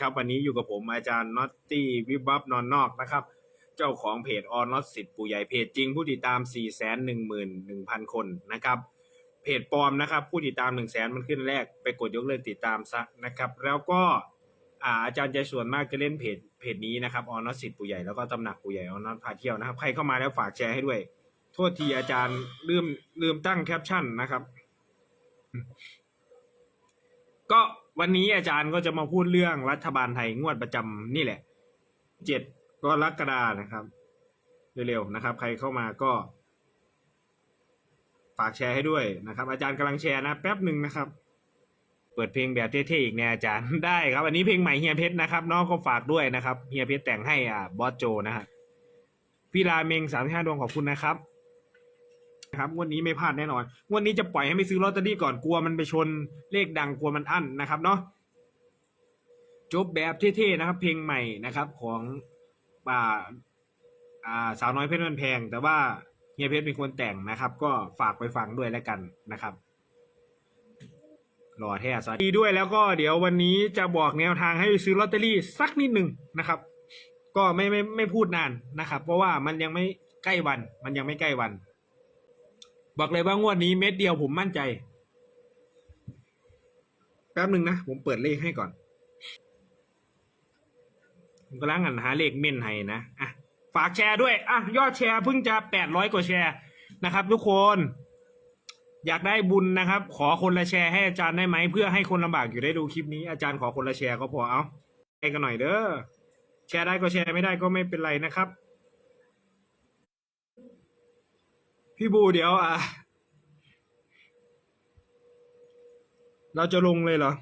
ครับวันนี้อยู่กับผมอาจารย์น็อตตี้วิบวับนอนนอกนะครับ เจ้าของเพจออนน็อตสิทธิ์ปู่ใหญ่เพจจริงผู้ติดตาม 4 1 1 0 0 0 คนนะครับ เพจปลอมนะครับ ผู้ติดตาม 1 0 0 0 0แสนมันขึ้นแรกไปกดยกเลิกติดตามซะนะครับ แล้วก็อาอาจารย์ใจส่วนมากจะเล่นเพจเพจนี้นะครับออนน็อตสิทธิ์ปู่ใหญ่แล้วก็ตำหนักปู่ใหญ่ออนน็อตพาเที่ยวนะครับ ใครเข้ามาแล้วฝากแชร์ให้ด้วย โทษทีอาจารย์ลืมลืมตั้งแคปชั่นนะครับ ก็ วันนี้อาจารย์ก็จะมาพูดเรื่องรัฐบาลไทยงวดประจำนี่แหละ เจ็ดกรกฎานะครับ เร็วๆนะครับ ใครเข้ามาก็ ฝากแชร์ให้ด้วยนะครับ อาจารย์กำลังแชร์นะ แป๊บหนึ่งนะครับ เปิดเพลงแบบเท่ๆอีกแน่อาจารย์ได้ครับ อันนี้เพลงใหม่เฮียเพชรนะครับ น้องก็ฝากด้วยนะครับเฮียเพชรแต่งให้อ่าบอสโจนะฮะพี่ราเมงสามห้าดวงขอบคุณนะครับ ครับงวดนี้ไม่พลาดแน่นอนงวดนี้จะปล่อยให้ไปซื้อลอตเตอรี่ก่อนกลัวมันไปชนเลขดังกลัวมันอั้นนะครับเนาะจบแบบเท่ๆนะครับ เพลงใหม่นะครับ ของอ่าอ่าสาวน้อยเพชรมันแพง แต่ว่าเฮียเพชรเป็นคนแต่งนะครับ ก็ฝากไปฟังด้วยแล้วกันนะครับรอแท้สวัสดีด้วยแล้วก็เดี๋ยววันนี้จะบอกแนวทางให้ไปซื้อลอตเตอรี่สักนิดหนึ่งนะครับ ก็ไม่ไม่ไม่พูดนานนะครับ เพราะว่ามันยังไม่ใกล้วัน มันยังไม่ใกล้วัน บอกเลยว่างวดนี้เม็ดเดียวผมมั่นใจ แป๊บหนึ่งนะ ผมเปิดเลขให้ก่อน ผมกำลังหันหาเลขเม่นให้นะอะฝากแชร์ด้วยอะยอดแชร์เพิ่งจะแปดร้อยกว่าแชร์นะครับ ทุกคน อยากได้บุญนะครับ ขอคนละแชร์ให้อาจารย์ได้ไหมเพื่อให้คนลำบากอยู่ได้ดูคลิปนี้อาจารย์ขอคนละแชร์ก็พอเอาให้กันหน่อยเด้อแชร์ได้ก็แชร์ไม่ได้ก็ไม่เป็นไรนะครับ พี่บูเดี๋ยวอะ เราจะลงเลยเหรอ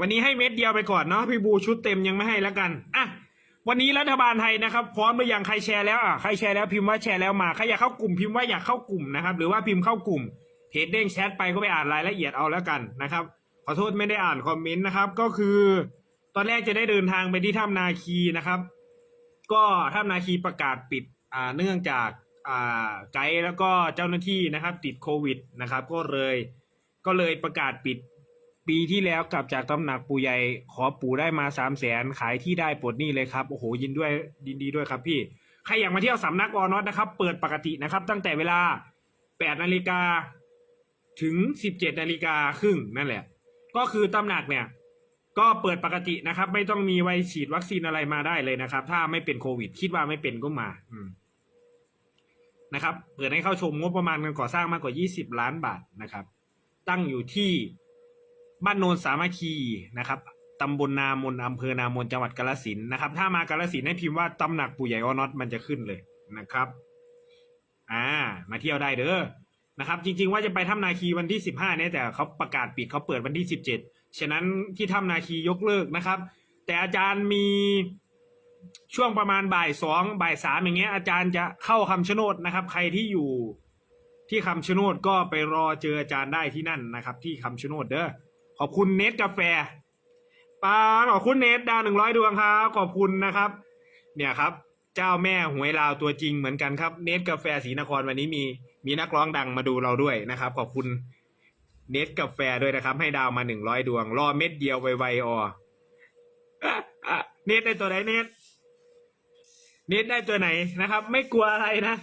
วันนี้ให้เม็ดเดียวไปก่อนเนาะพี่บูชุดเต็มยังไม่ให้แล้วกันอะวันนี้รัฐบาลไทยนะครับพร้อมหรือยังใครแชร์แล้วอะใครแชร์แล้วพิมพ์ว่าแชร์แล้วมาใครอยากเข้ากลุ่มพิมพ์ว่าอยากเข้ากลุ่มนะครับหรือว่าพิมพ์เข้ากลุ่มเพจเด้งแชทไปก็ไปอ่านรายละเอียดเอาแล้วกันนะครับ ขอโทษไม่ได้อ่านคอมเมนต์นะครับ ก็คือ ตอนแรกจะได้เดินทางไปที่ถ้ำนาคีนะครับ ก็ถ้ำนาคีประกาศปิดอ่าเนื่องจาก ไกด์แล้วก็เจ้าหน้าที่นะครับติดโควิดนะครับ ก็เลยก็เลยประกาศปิดปีที่แล้วกลับจากตำหนักปู่ใหญ่ขอปู่ได้มาสามแสนขายที่ได้ปลดหนี้เลยครับโอ้โหยินด้วยยินดีด้วยครับพี่ใครอยากมาเที่ยวสำนักออนอตนะครับ เปิดปกตินะครับ ตั้งแต่เวลาแปดนาฬิกาถึงสิบเจ็ดนาฬิกาครึ่งนั่นแหละ ก็คือตำหนักเนี่ย ก็เปิดปกตินะครับ ไม่ต้องมีไวฉีดวัคซีนอะไรมาได้เลยนะครับ ถ้าไม่เป็นโควิด คิดว่าไม่เป็นก็มา อืม นะครับเปิดให้เข้าชมงบประมาณการก่อสร้างมากกว่า 20 ล้านบาทนะครับ ตั้งอยู่ที่บ้านโนนสามัคคีนะครับตำบลนามนอำเภอนามนจังหวัดกาฬสินนะครับ ถ้ามากาฬสินให้พิมพ์ว่าตำหนักปู่ใหญ่ออนอตมันจะขึ้นเลยนะครับ อ่า มาเที่ยวได้เด้อนะครับ จริง ๆ ว่าจะไปถ้ำนาคีวันที่ 15เนี่ยแต่เขาประกาศปิดเขาเปิดวันที่ 17 ฉะนั้นที่ถ้ำนาคียกเลิกนะครับ แต่อาจารย์มี ช่วงประมาณบ่ายสองบ่ายสามอย่างเงี้ยอาจารย์จะเข้าคำชะโนดนะครับ ใครที่อยู่ที่คำชะโนดก็ไปรอเจออาจารย์ได้ที่นั่นนะครับ ที่คำชะโนดเด้อขอบคุณเนทกาแฟปาขอบคุณเนทดาวหนึ่งร้อยดวงครับขอบคุณนะครับ เนี่ยครับ เจ้าแม่หวยลาวตัวจริงเหมือนกันครับ เนทกาแฟศรีนครวันนี้มีมีนักร้องดังมาดูเราด้วยนะครับ ขอบคุณเนทกาแฟด้วยนะครับ ให้ดาวมาหนึ่งร้อยดวง รอเม็ดเดียวไวๆออเนทได้ตัวไหนเนท เนทได้ตัวไหนนะครับ ไม่กลัวอะไรนะ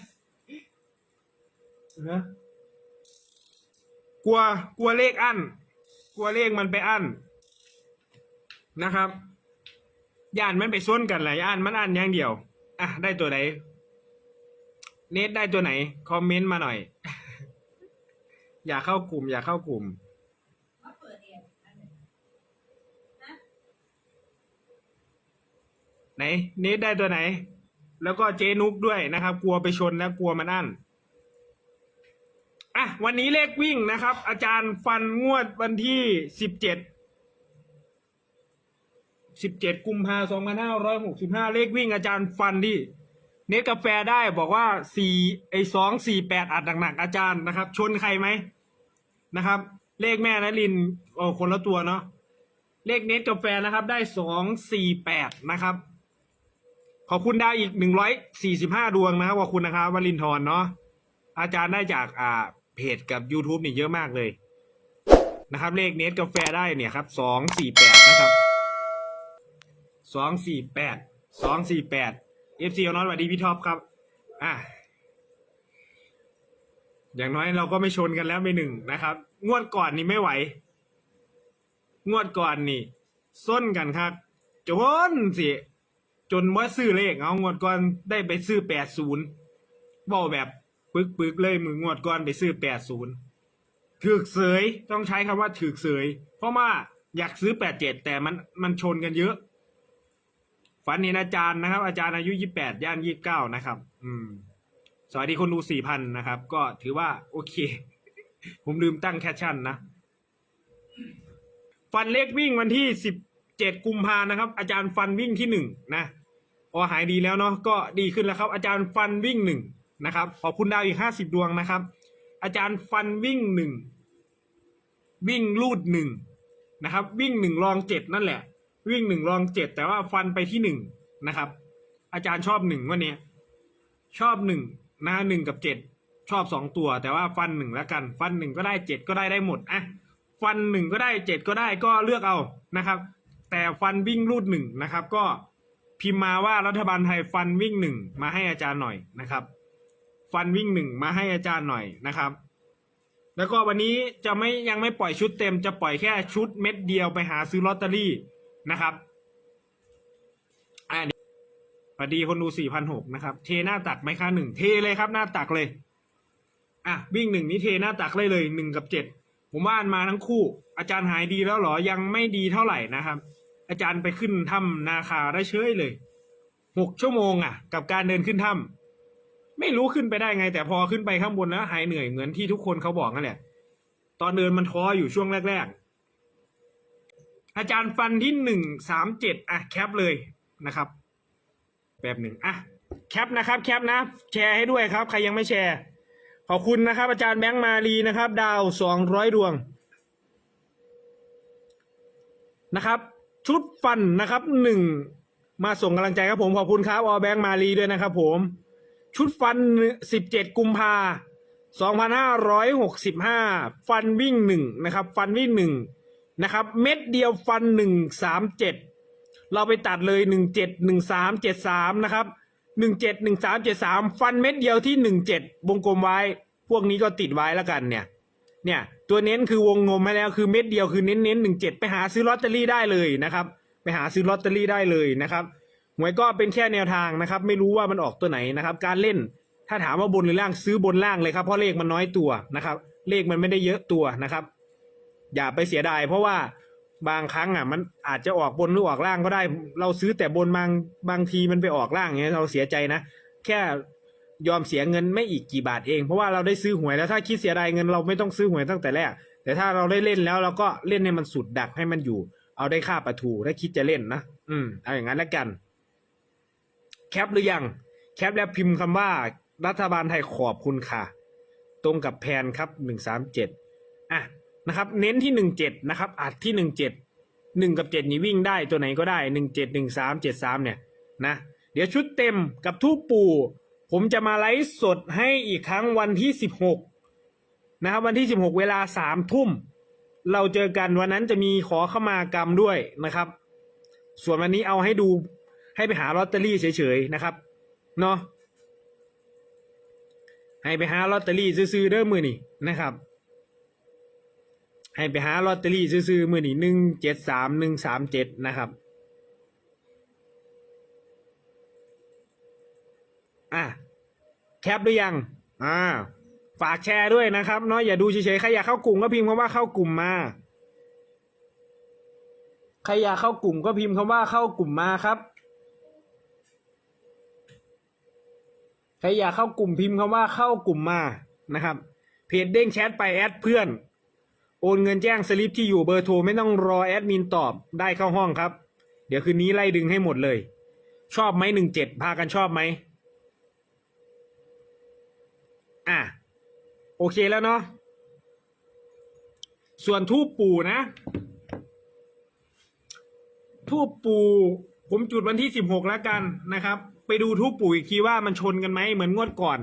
นะกลัวกลัวเลขอั้นกลัวเลขมันไปอั้นนะครับย่านมันไปซ้นกันแหละย่านมันอั้นอย่างเดียว อะ ได้ตัวไหนเนทได้ตัวไหน คอมเมนต์มาหน่อย อย่าเข้ากลุ่ม อย่าเข้ากลุ่มมาเปิดเองอันหนึ่งนะไหนเนทได้ตัวไหน แล้วก็เจนุกด้วยนะครับ กลัวไปชนแล้วกลัวมันอั้นอะวันนี้เลขวิ่งนะครับ อาจารย์ฟันงวดวันที่สิบเจ็ดสิบเจ็ดกุมภาสองพันห้าร้อยหกสิบห้าเลขวิ่งอาจารย์ฟันที่เนตกาแฟได้บอกว่าสี่ไอสองสี่แปดอัดหนักๆอาจารย์นะครับ ชนใครไหมนะครับ เลขแม่นลินโอ้คนละตัวเนาะเลขเนตกาแฟนะครับ ได้สองสี่แปดนะครับ ขอบคุณดาวอีกหนึ่งร้อยสี่สิบห้าดวงนะครับขอบคุณนะครับวลินทร์เนาะอาจารย์ได้จากอ่าเพจกับ YouTube นี่เยอะมากเลยนะครับ เลขเนตกาแฟได้เนี่ยครับสองสี่แปดนะครับสองสี่แปดสองสี่แปดเอฟซีน้อยสวัสดีพี่ท็อปครับ อะอย่างน้อยเราก็ไม่ชนกันแล้วไปหนึ่งนะครับ งวดก่อนนี่ไม่ไหว งวดก่อนนี่ส้นกันครับจนสิ จนว่าซื้อเลขเอางวดก่อนได้ไปซื้อแปดศูนย์บอกแบบปึกปึกๆเลยมืองวดก่อนไปซื้อแปดศูนย์ถือกเสยต้องใช้คำว่าถือกเสย เพราะว่าอยากซื้อแปดเจ็ดแต่มันมันชนกันเยอะ ฝันเห็นอาจารย์นะครับ อาจารย์อายุยี่แปดย่างยี่เก้านะครับ อืม สวัสดีคนดูสี่พันนะครับ ก็ถือว่าโอเค ผมลืมตั้งแคชชั่นนะ ฟันเล็กวิ่งวันที่สิบเจ็ดกุมภานะครับ อาจารย์ฟันวิ่งที่หนึ่งนะ พอหายดีแล้วเนาะก็ดีขึ้นแล้วครับ อาจารย์ฟันวิ่งหนึ่งนะครับ ขอบคุณดาวอีกห้าสิบดวงนะครับ อาจารย์ฟันวิ่งหนึ่งวิ่งลูดหนึ่งนะครับ วิ่งหนึ่งรองเจ็ดนั่นแหละ วิ่งหนึ่งรองเจ็ดแต่ว่าฟันไปที่หนึ่งนะครับ อาจารย์ชอบหนึ่งวันนี้ชอบหนึ่งนะหนึ่งกับเจ็ดชอบสองตัว แต่ว่าฟันหนึ่งแล้วกัน ฟันหนึ่งก็ได้เจ็ดก็ได้ได้หมดอะฟันหนึ่งก็ได้เจ็ดก็ได้ก็เลือกเอานะครับ แต่ฟันวิ่งรูดหนึ่งนะครับ ก็ พิมพ์มาว่ารัฐบาลไทยฟันวิ่งหนึ่งมาให้อาจารย์หน่อยนะครับ ฟันวิ่งหนึ่งมาให้อาจารย์หน่อยนะครับ แล้วก็วันนี้จะไม่ยังไม่ปล่อยชุดเต็ม จะปล่อยแค่ชุดเม็ดเดียวไปหาซื้อลอตเตอรี่นะครับอ่าพอดีคนดูสี่พันหกนะครับ เทหน้าตักไหมคะหนึ่งเทเลยครับหน้าตักเลยอะวิ่งหนึ่งนี่เทหน้าตักเลยเลยหนึ่งกับเจ็ดผมว่ามาทั้งคู่ อาจารย์หายดีแล้วเหรอยังไม่ดีเท่าไหร่นะครับ อาจารย์ไปขึ้นถ้ำนาคาได้เฉยเลยหกชั่วโมงอะ กับการเดินขึ้นถ้ำไม่รู้ขึ้นไปได้ไง แต่พอขึ้นไปข้างบนแล้วหายเหนื่อยเหมือนที่ทุกคนเขาบอกนั่นแหละ ตอนเดินมันท้ออยู่ช่วงแรก ๆ อาจารย์ฟันที่หนึ่งสามเจ็ดอะแคปเลยนะครับ แบบหนึ่งอะแคปนะครับแคปนะ แชร์ให้ด้วยครับ ใครยังไม่แชร์ ขอบคุณนะครับ อาจารย์แบงค์มาลีนะครับ ดาวสองร้อยดวงนะครับ ชุดฟันนะครับหนึ่งมาส่งกำลังใจครับผมขอบคุณครับออแบงค์มาลีด้วยนะครับผม ชุดฟันสิบเจ็ดกุมภาสองพันห้าร้อยหกสิบห้าฟันวิ่งหนึ่งนะครับ ฟันวิ่งหนึ่งนะครับ เม็ดเดียวฟันหนึ่งสามเจ็ดเราไปตัดเลยหนึ่งเจ็ดหนึ่งสามเจ็ดสามนะครับหนึ่งเจ็ดหนึ่งสามเจ็ดสามฟันเม็ดเดียวที่หนึ่งเจ็ดวงกลมไว้ พวกนี้ก็ติดไว้แล้วกันเนี่ย เนี่ย ตัวเน้นคือวงงมมาแล้วคือเม็ดเดียวคือเน้นเน้นหนึ่งเจ็ดไปหาซื้อลอตเตอรี่ได้เลยนะครับ ไปหาซื้อลอตเตอรี่ได้เลยนะครับหวยก็เป็นแค่แนวทางนะครับ ไม่รู้ว่ามันออกตัวไหนนะครับ การเล่นถ้าถามว่าบนหรือล่างซื้อบนล่างเลยครับเพราะเลขมันน้อยตัวนะครับ เลขมันไม่ได้เยอะตัวนะครับ อย่าไปเสียดายเพราะว่าบางครั้งอะ มันอาจจะออกบนหรือออกล่างก็ได้ เราซื้อแต่บนบางบางทีมันไปออกล่างอย่างเงี้ยเราเสียใจนะ แค่ ยอมเสียเงินไม่อีกกี่บาทเอง เพราะว่าเราได้ซื้อหวยแล้วถ้าคิดเสียดายเงินเราไม่ต้องซื้อหวยตั้งแต่แรก แต่ถ้าเราได้เล่นแล้วเราก็เล่นให้มันสุดดักให้มันอยู่ เอาได้ค่าประทูถ้าคิดจะเล่นนะอืมเอาอย่างนั้นแล้วกัน แคปหรือยังแคปแล้วพิมพ์คำว่า รัฐบาลไทยขอบคุณค่ะ ตรงกับแพนครับหนึ่งสามเจ็ดอะนะครับ เน้นที่หนึ่งเจ็ดนะครับ อัดที่หนึ่งเจ็ดหนึ่งกับเจ็ดนี่วิ่งได้ตัวไหนก็ได้หนึ่งเจ็ดหนึ่งสามเจ็ดสามเนี่ยนะเดี๋ยวชุดเต็มกับทูปปู ผมจะมาไลฟ์สดให้อีกครั้งวันที่สิบหกนะครับวันที่สิบหกเวลาสามทุ่ม เราเจอกันวันนั้นจะมีขอเข้ามากรรมด้วยนะครับ ส่วนวันนี้เอาให้ดูให้ไปหาลอตเตอรี่เฉยๆนะครับเนาะให้ไปหาลอตเตอรี่ซื้อๆเด้อมือนี่นะครับ ให้ไปหาลอตเตอรี่ซื้อๆมือนี่หนึ่งเจ็ดสามหนึ่งสามเจ็ดนะครับอะ แคปหรือยังอ่าฝากแชร์ด้วยนะครับเนาะอย่าดูเฉยๆใครอยากเข้ากลุ่มก็พิมพ์คำว่าเข้ากลุ่มมาใครอยากเข้ากลุ่มก็พิมพ์คำว่าเข้ากลุ่มมาครับใครอยากเข้ากลุ่มพิมพ์คำว่าเข้ากลุ่มมานะครับ เพจเด้งแชทไปแอดเพื่อน โอนเงินแจ้งสลิปที่อยู่เบอร์โทรไม่ต้องรอแอดมินตอบได้เข้าห้องครับ เดี๋ยวคืนนี้ไล่ดึงให้หมดเลย ชอบไหมหนึ่งเจ็ดพากันชอบไหม อะโอเคแล้วเนาะส่วนทูปปู่นะ ทูปปู่ผมจุดวันที่สิบหกแล้วกันนะครับ ไปดูทูปปู่อีกทีว่ามันชนกันไหมเหมือนงวดก่อน